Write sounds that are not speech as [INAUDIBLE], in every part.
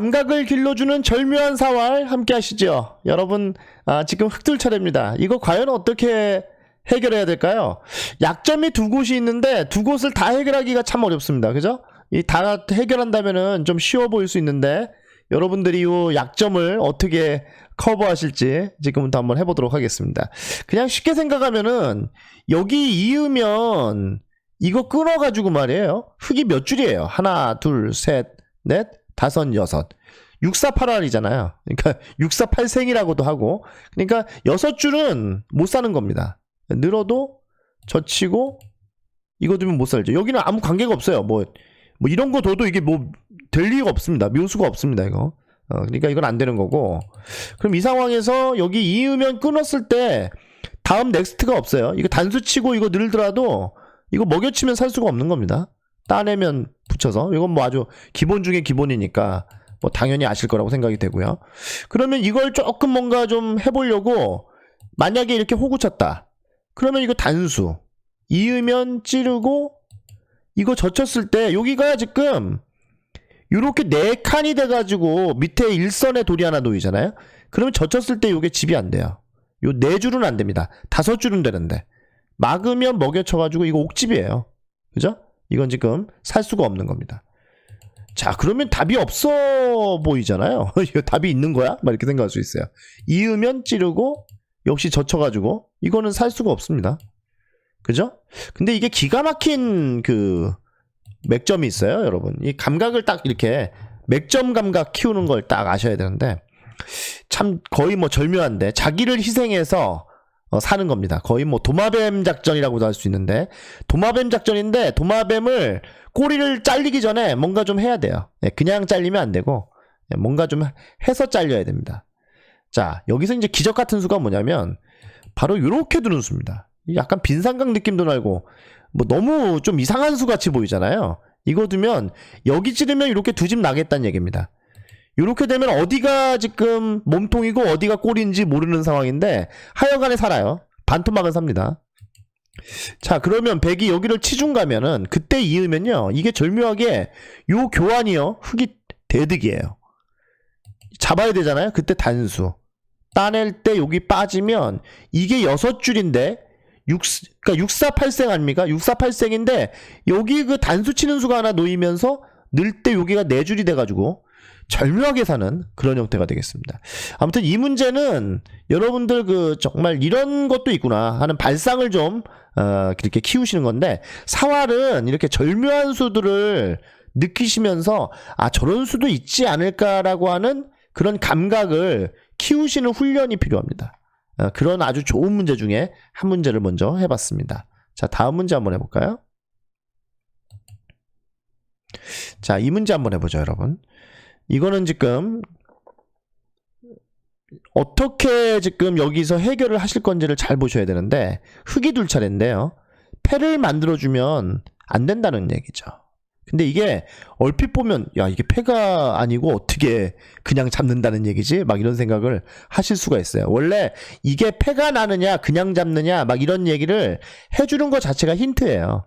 감각을 길러주는 절묘한 사활 함께 하시죠. 여러분, 아, 지금 흑들 차례입니다. 이거 과연 어떻게 해결해야 될까요? 약점이 두 곳이 있는데 두 곳을 다 해결하기가 참 어렵습니다. 그죠? 이 다 해결한다면은 좀 쉬워 보일 수 있는데 여러분들이 이 약점을 어떻게 커버하실지 지금부터 한번 해보도록 하겠습니다. 그냥 쉽게 생각하면은 여기 이으면 이거 끊어가지고 말이에요. 흙이 몇 줄이에요? 하나, 둘, 셋, 넷, 다섯, 여섯. 6488이잖아요. 그러니까 [LAUGHS] 64팔생이라고도 하고. 그러니까 여섯 줄은 못 사는 겁니다. 늘어도 젖히고 이거 두면 못 살죠. 여기는 아무 관계가 없어요. 뭐, 뭐 이런 거 둬도 이게 뭐될 리가 없습니다. 묘수가 없습니다. 이거. 어, 그러니까 이건 안 되는 거고. 그럼 이 상황에서 여기 이으면 끊었을 때 다음 넥스트가 없어요. 이거 단수 치고 이거 늘더라도 이거 먹여치면 살 수가 없는 겁니다. 따내면 붙여서 이건 뭐 아주 기본 중에 기본이니까 뭐 당연히 아실 거라고 생각이 되고요. 그러면 이걸 조금 뭔가 좀 해보려고 만약에 이렇게 호구 쳤다. 그러면 이거 단수 이으면 찌르고 이거 젖혔을 때 여기가 지금 이렇게 네 칸이 돼가지고 밑에 일선에 돌이 하나 놓이잖아요. 그러면 젖혔을 때 이게 집이 안 돼요. 요 네 줄은 안 됩니다. 다섯 줄은 되는데 막으면 먹여쳐가지고 이거 옥집이에요. 그죠? 이건 지금 살 수가 없는 겁니다. 자, 그러면 답이 없어 보이잖아요. [LAUGHS] 이거 답이 있는 거야? 막 이렇게 생각할 수 있어요. 이으면 찌르고 역시 젖혀가지고 이거는 살 수가 없습니다. 그죠? 근데 이게 기가 막힌 그 맥점이 있어요, 여러분. 이 감각을 딱 이렇게 맥점 감각 키우는 걸 딱 아셔야 되는데 참 거의 뭐 절묘한데 자기를 희생해서 어, 사는 겁니다. 거의 뭐 도마뱀 작전이라고도 할 수 있는데 도마뱀 작전인데 도마뱀을 꼬리를 잘리기 전에 뭔가 좀 해야 돼요. 예, 그냥 잘리면 안 되고 예, 뭔가 좀 해서 잘려야 됩니다. 자 여기서 이제 기적 같은 수가 뭐냐면 바로 이렇게 두는 수입니다. 이 약간 빈상각 느낌도 나고 뭐 너무 좀 이상한 수 같이 보이잖아요. 이거 두면 여기 찌르면 이렇게 두 집 나겠다는 얘기입니다. 이렇게 되면 어디가 지금 몸통이고 어디가 꼬리인지 모르는 상황인데 하여간에 살아요. 반토막은 삽니다. 자 그러면 백이 여기를 치중 가면은 그때 이으면요 이게 절묘하게 요 교환이요 흙이 대득이에요. 잡아야 되잖아요. 그때 단수 따낼 때 여기 빠지면 이게 여섯 줄인데 6, 그러니까 648생 아닙니까? 648생인데 여기 그 단수 치는 수가 하나 놓이면서 늘 때 여기가 네 줄이 돼가지고 절묘하게 사는 그런 형태가 되겠습니다. 아무튼 이 문제는 여러분들 그 정말 이런 것도 있구나 하는 발상을 좀 어, 이렇게 키우시는 건데 사활은 이렇게 절묘한 수들을 느끼시면서 아 저런 수도 있지 않을까라고 하는 그런 감각을 키우시는 훈련이 필요합니다. 어, 그런 아주 좋은 문제 중에 한 문제를 먼저 해봤습니다. 자 다음 문제 한번 해볼까요? 자 이 문제 한번 해보죠 여러분. 이거는 지금 어떻게 지금 여기서 해결을 하실 건지를 잘 보셔야 되는데 흙이 둘 차례인데요. 패를 만들어주면 안 된다는 얘기죠. 근데 이게 얼핏 보면 야 이게 패가 아니고 어떻게 그냥 잡는다는 얘기지? 막 이런 생각을 하실 수가 있어요. 원래 이게 패가 나느냐 그냥 잡느냐 막 이런 얘기를 해주는 것 자체가 힌트예요.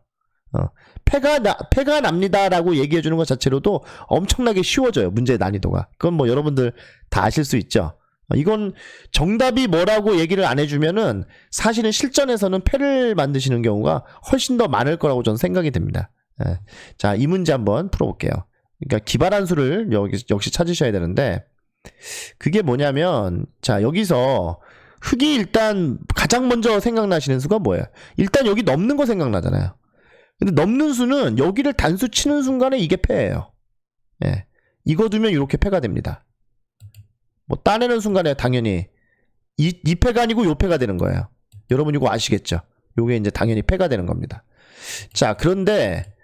어, 패가 나, 패가 납니다라고 얘기해 주는 것 자체로도 엄청나게 쉬워져요. 문제의 난이도가. 그건 뭐 여러분들 다 아실 수 있죠. 어, 이건 정답이 뭐라고 얘기를 안 해주면은 사실은 실전에서는 패를 만드시는 경우가 훨씬 더 많을 거라고 저는 생각이 됩니다. 예. 자, 이 문제 한번 풀어볼게요. 그러니까 기발한 수를 여기, 역시 찾으셔야 되는데 그게 뭐냐면 자, 여기서 흙이 일단 가장 먼저 생각나시는 수가 뭐예요? 일단 여기 넘는 거 생각나잖아요. 근데 넘는 수는 여기를 단수 치는 순간에 이게 패예요. 예. 이거 두면 이렇게 패가 됩니다. 뭐 따내는 순간에 당연히 이, 이 패가 아니고 요 패가 되는 거예요. 여러분 이거 아시겠죠? 요게 이제 당연히 패가 되는 겁니다. 자, 그런데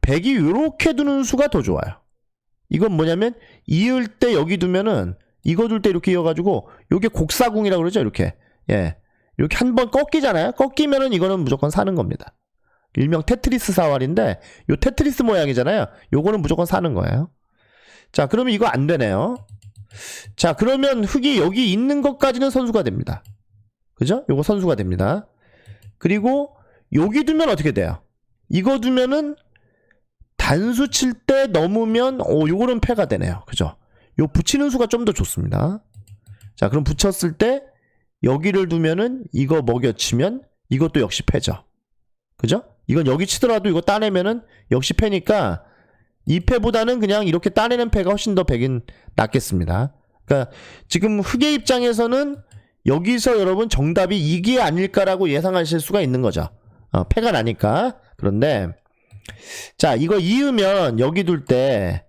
백이 요렇게 두는 수가 더 좋아요. 이건 뭐냐면 이을 때 여기 두면은 이거 둘 때 이렇게 이어가지고 요게 곡사궁이라고 그러죠 이렇게 예 이렇게 한 번 꺾이잖아요 꺾이면은 이거는 무조건 사는 겁니다 일명 테트리스 사활인데 요 테트리스 모양이잖아요 요거는 무조건 사는 거예요 자 그러면 이거 안 되네요 자 그러면 흙이 여기 있는 것까지는 선수가 됩니다 그죠 요거 선수가 됩니다 그리고 여기 두면 어떻게 돼요 이거 두면은 단수 칠 때 넘으면 오 요거는 패가 되네요. 그죠? 요 붙이는 수가 좀 더 좋습니다. 자, 그럼 붙였을 때 여기를 두면은 이거 먹여치면 이것도 역시 패죠. 그죠? 이건 여기 치더라도 이거 따내면은 역시 패니까 이 패보다는 그냥 이렇게 따내는 패가 훨씬 더 패긴 낫겠습니다. 그러니까 지금 흑의 입장에서는 여기서 여러분 정답이 이게 아닐까라고 예상하실 수가 있는 거죠. 어, 패가 나니까. 그런데 자, 이거 이으면 여기 둘 때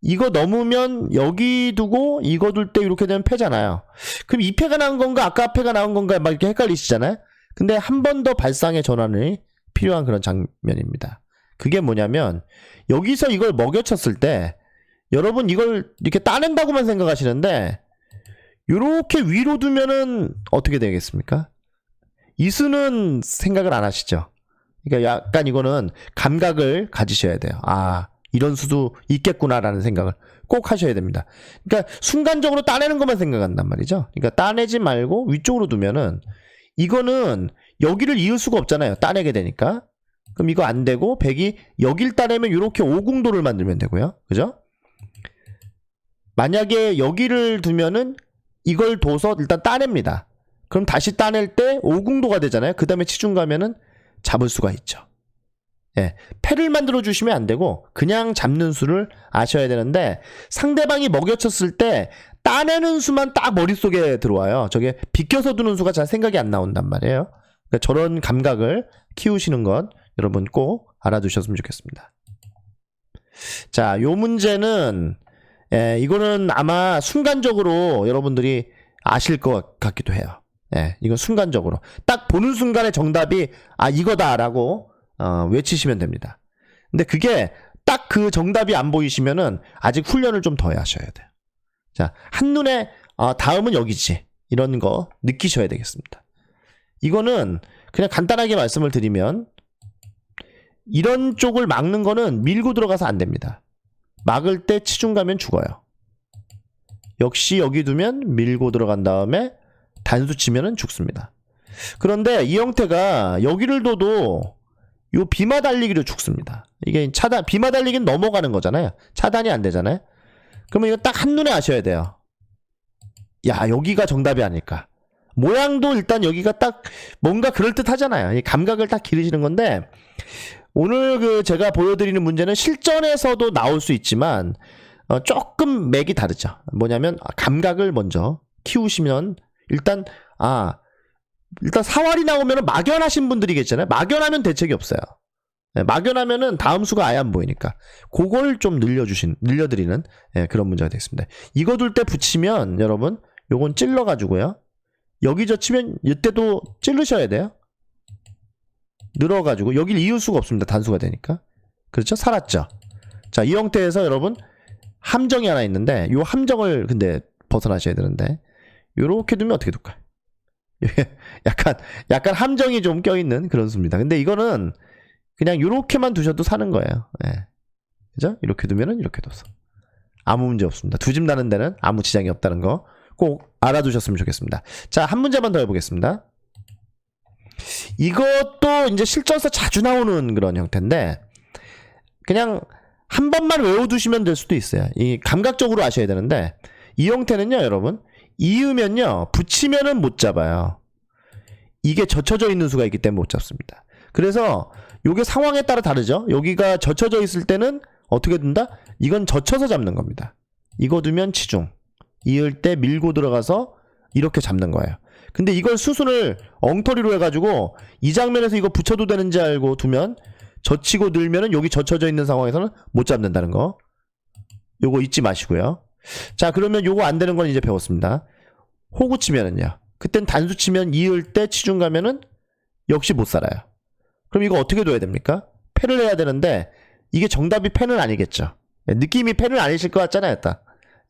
이거 넘으면 여기 두고 이거 둘 때 이렇게 되면 패잖아요. 그럼 이 패가 나온 건가 아까 패가 나온 건가 막 이렇게 헷갈리시잖아요. 근데 한 번 더 발상의 전환이 필요한 그런 장면입니다. 그게 뭐냐면 여기서 이걸 먹여쳤을 때 여러분 이걸 이렇게 따낸다고만 생각하시는데 이렇게 위로 두면은 어떻게 되겠습니까? 이수는 생각을 안 하시죠. 그러니까 약간 이거는 감각을 가지셔야 돼요. 아, 이런 수도 있겠구나라는 생각을 꼭 하셔야 됩니다. 그러니까 순간적으로 따내는 것만 생각한단 말이죠. 그러니까 따내지 말고 위쪽으로 두면은 이거는 여기를 이을 수가 없잖아요. 따내게 되니까. 그럼 이거 안 되고 백이 여길 따내면 이렇게 오궁도를 만들면 되고요. 그죠? 만약에 여기를 두면은 이걸 둬서 일단 따냅니다. 그럼 다시 따낼 때 오궁도가 되잖아요. 그 다음에 치중 가면은 잡을 수가 있죠. 예, 패를 만들어 주시면 안 되고 그냥 잡는 수를 아셔야 되는데 상대방이 먹여쳤을 때 따내는 수만 딱 머릿속에 들어와요. 저게 비껴서 두는 수가 잘 생각이 안 나온단 말이에요. 그러니까 저런 감각을 키우시는 것 여러분 꼭 알아두셨으면 좋겠습니다. 자, 요 문제는 예, 이거는 아마 순간적으로 여러분들이 아실 것 같기도 해요. 예, 이건 순간적으로 딱 보는 순간에 정답이 아 이거다라고 어, 외치시면 됩니다. 근데 그게 딱 그 정답이 안 보이시면은 아직 훈련을 좀 더 하셔야 돼요. 자, 한눈에 아, 다음은 여기지. 이런 거 느끼셔야 되겠습니다. 이거는 그냥 간단하게 말씀을 드리면 이런 쪽을 막는 거는 밀고 들어가서 안 됩니다. 막을 때 치중 가면 죽어요. 역시 여기 두면 밀고 들어간 다음에 단수 치면은 죽습니다. 그런데 이 형태가 여기를 둬도 요 비마 달리기로 죽습니다. 이게 차단 비마 달리기는 넘어가는 거잖아요. 차단이 안 되잖아요. 그러면 이거 딱 한눈에 아셔야 돼요. 야, 여기가 정답이 아닐까. 모양도 일단 여기가 딱 뭔가 그럴듯 하잖아요. 이 감각을 딱 기르시는 건데, 오늘 그 제가 보여드리는 문제는 실전에서도 나올 수 있지만, 어, 조금 맥이 다르죠. 뭐냐면, 아, 감각을 먼저 키우시면, 일단, 아, 일단 사활이 나오면 막연하신 분들이 계시잖아요. 막연하면 대책이 없어요. 예, 막연하면은 다음 수가 아예 안 보이니까 그걸 좀 늘려주신 늘려드리는 예, 그런 문제가 되겠습니다. 이거 둘 때 붙이면 여러분 요건 찔러 가지고요. 여기 젖히면 이때도 찌르셔야 돼요. 늘어 가지고 여길 이을 수가 없습니다. 단수가 되니까 그렇죠? 살았죠. 자 이 형태에서 여러분 함정이 하나 있는데 요 함정을 근데 벗어나셔야 되는데 요렇게 두면 어떻게 될까요? [LAUGHS] 약간 약간 함정이 좀 껴있는 그런 수입니다. 근데 이거는 그냥 이렇게만 두셔도 사는 거예요. 예. 그죠? 이렇게 두면은 이렇게 둬서 아무 문제 없습니다. 두 집 나는 데는 아무 지장이 없다는 거 꼭 알아두셨으면 좋겠습니다. 자, 한 문제만 더 해보겠습니다. 이것도 이제 실전에서 자주 나오는 그런 형태인데 그냥 한 번만 외워두시면 될 수도 있어요. 이 감각적으로 아셔야 되는데 이 형태는요, 여러분 이으면요 붙이면은 못 잡아요. 이게 젖혀져 있는 수가 있기 때문에 못 잡습니다. 그래서 요게 상황에 따라 다르죠. 여기가 젖혀져 있을 때는 어떻게 둔다? 이건 젖혀서 잡는 겁니다. 이거 두면 치중. 이을 때 밀고 들어가서 이렇게 잡는 거예요. 근데 이걸 수순을 엉터리로 해가지고 이 장면에서 이거 붙여도 되는지 알고 두면 젖히고 늘면은 여기 젖혀져 있는 상황에서는 못 잡는다는 거. 요거 잊지 마시고요. 자, 그러면 요거 안 되는 건 이제 배웠습니다. 호구 치면은요. 그땐 단수 치면 이을 때 치중 가면은 역시 못 살아요. 그럼 이거 어떻게 둬야 됩니까? 패를 해야 되는데 이게 정답이 패는 아니겠죠. 예, 느낌이 패는 아니실 것 같잖아요, 딱.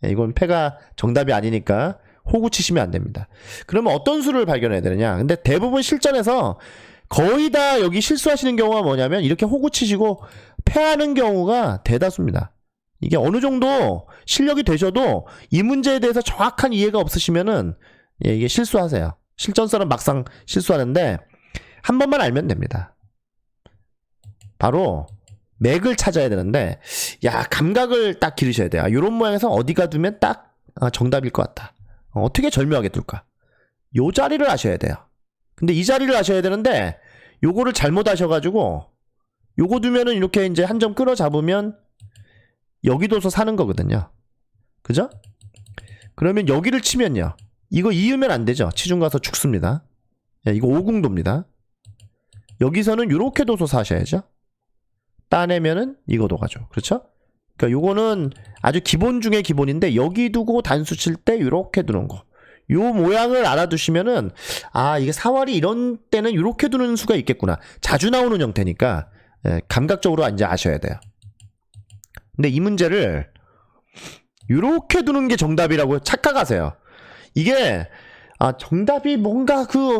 예, 이건 패가 정답이 아니니까 호구 치시면 안 됩니다. 그러면 어떤 수를 발견해야 되느냐? 근데 대부분 실전에서 거의 다 여기 실수하시는 경우가 뭐냐면 이렇게 호구 치시고 패하는 경우가 대다수입니다. 이게 어느 정도 실력이 되셔도 이 문제에 대해서 정확한 이해가 없으시면은 예, 이게 실수하세요. 실전서는 막상 실수하는데 한 번만 알면 됩니다. 바로 맥을 찾아야 되는데 야 감각을 딱 기르셔야 돼요. 이런 모양에서 어디가 두면 딱 아, 정답일 것 같다. 어, 어떻게 절묘하게 둘까? 요 자리를 아셔야 돼요. 근데 이 자리를 아셔야 되는데 요거를 잘못 아셔가지고 요거 두면은 이렇게 이제 한 점 끌어 잡으면 여기 둬서 사는 거거든요. 그죠? 그러면 여기를 치면요. 이거 이으면 안 되죠. 치중 가서 죽습니다. 예, 이거 오궁도입니다. 여기서는 이렇게 둬서 사셔야죠. 따내면은 이거 도 가죠. 그렇죠? 그러니까 요거는 아주 기본 중에 기본인데 여기 두고 단수 칠 때 이렇게 두는 거. 요 모양을 알아두시면은 아 이게 사활이 이런 때는 이렇게 두는 수가 있겠구나. 자주 나오는 형태니까 예, 감각적으로 이제 아셔야 돼요. 근데 이 문제를 이렇게 두는 게 정답이라고 착각하세요. 이게 아 정답이 뭔가 그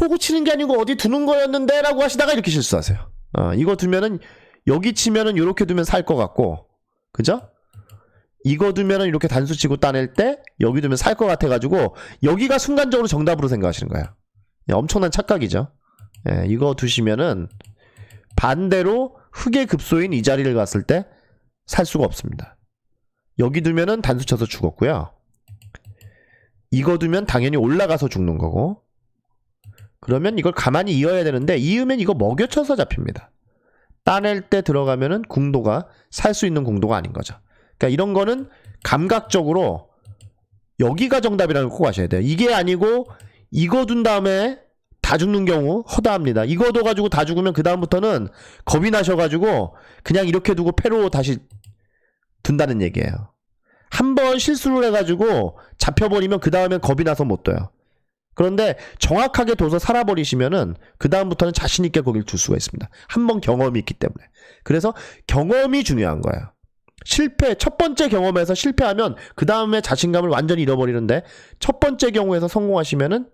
호구 치는 게 아니고 어디 두는 거였는데라고 하시다가 이렇게 실수하세요. 어, 이거 두면은 여기 치면은 이렇게 두면 살 것 같고 그죠? 이거 두면은 이렇게 단수 치고 따낼 때 여기 두면 살 것 같아가지고 여기가 순간적으로 정답으로 생각하시는 거예요. 예, 엄청난 착각이죠. 예, 이거 두시면은 반대로 흑의 급소인 이 자리를 갔을 때 살 수가 없습니다. 여기 두면은 단수 쳐서 죽었고요. 이거 두면 당연히 올라가서 죽는 거고. 그러면 이걸 가만히 이어야 되는데 이으면 이거 먹여쳐서 잡힙니다. 따낼 때 들어가면은 궁도가 살 수 있는 궁도가 아닌 거죠. 그러니까 이런 거는 감각적으로 여기가 정답이라는 걸 꼭 아셔야 돼요. 이게 아니고 이거 둔 다음에 다 죽는 경우 허다합니다. 이거 둬가지고 다 죽으면 그 다음부터는 겁이 나셔가지고 그냥 이렇게 두고 패로 다시 둔다는 얘기예요. 한 번 실수를 해가지고 잡혀버리면 그 다음엔 겁이 나서 못 둬요. 그런데 정확하게 둬서 살아버리시면은 그 다음부터는 자신 있게 거길 둘 수가 있습니다. 한 번 경험이 있기 때문에. 그래서 경험이 중요한 거예요. 실패 첫 번째 경험에서 실패하면 그 다음에 자신감을 완전히 잃어버리는데 첫 번째 경우에서 성공하시면은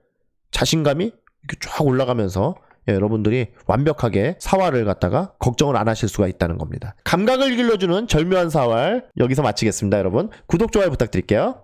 자신감이 이렇게 쫙 올라가면서 예, 여러분들이 완벽하게 사활을 갖다가 걱정을 안 하실 수가 있다는 겁니다. 감각을 길러주는 절묘한 사활 여기서 마치겠습니다, 여러분. 구독 좋아요 부탁드릴게요.